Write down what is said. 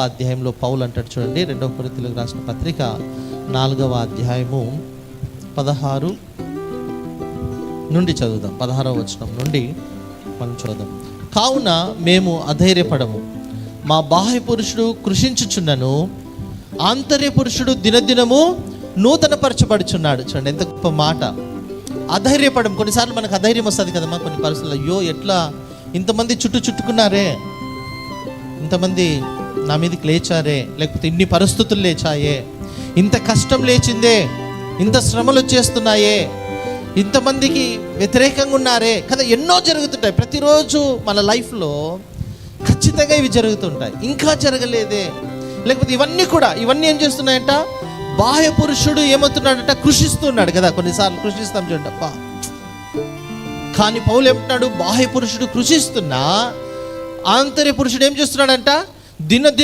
అధ్యాయంలో పౌలు అంటాడు చూడండి రెండవ కొరితలకు రాసిన పత్రిక నాలుగవ అధ్యాయము పదహారు నుండి చదువుదాం. పదహారవ వచనం నుండి మనం చూద్దాం కావున మేము అధైర్యపడము. మా బాహ్య పురుషుడు కృషించుచున్నను ఆంతర్య పురుషుడు దినదినము నూతనపరచబడుచున్నాడు. చూడండి ఎంత గొప్ప మాట. అధైర్యపడం కొన్నిసార్లు మనకు అధైర్యం వస్తుంది కదమ్మా కొన్ని పరిస్థితుల్లో అయ్యో ఎట్లా ఇంతమంది చుట్టూ చుట్టుకున్నారే ఇంతమంది నా మీదకి లేచారే లేకపోతే ఇన్ని పరిస్థితులు లేచాయే. ఇంత కష్టం లేచిందే ఇంత శ్రమలు వచ్చేస్తున్నాయే ఇంతమందికి వ్యతిరేకంగా ఉన్నారే. కదా ఎన్నో జరుగుతుంటాయి. ప్రతిరోజు మన లైఫ్లో ఖచ్చితంగా ఇవి జరుగుతుంటాయి. ఇంకా జరగలేదే. లేకపోతే ఇవన్నీ కూడా ఇవన్నీ ఏం చేస్తున్నాయంట? బాహ్య పురుషుడు ఏమవుతున్నాడంట? కృషిస్తున్నాడు కదా కొన్నిసార్లు కృషిస్తాం చూడండి కానీ పౌలు ఏమంటున్నాడు? బాహ్య పురుషుడు కృషిస్తున్నా ఆంతర్య పురుషుడు ఏం చేస్తున్నాడంట? ದಿನ ದಿನ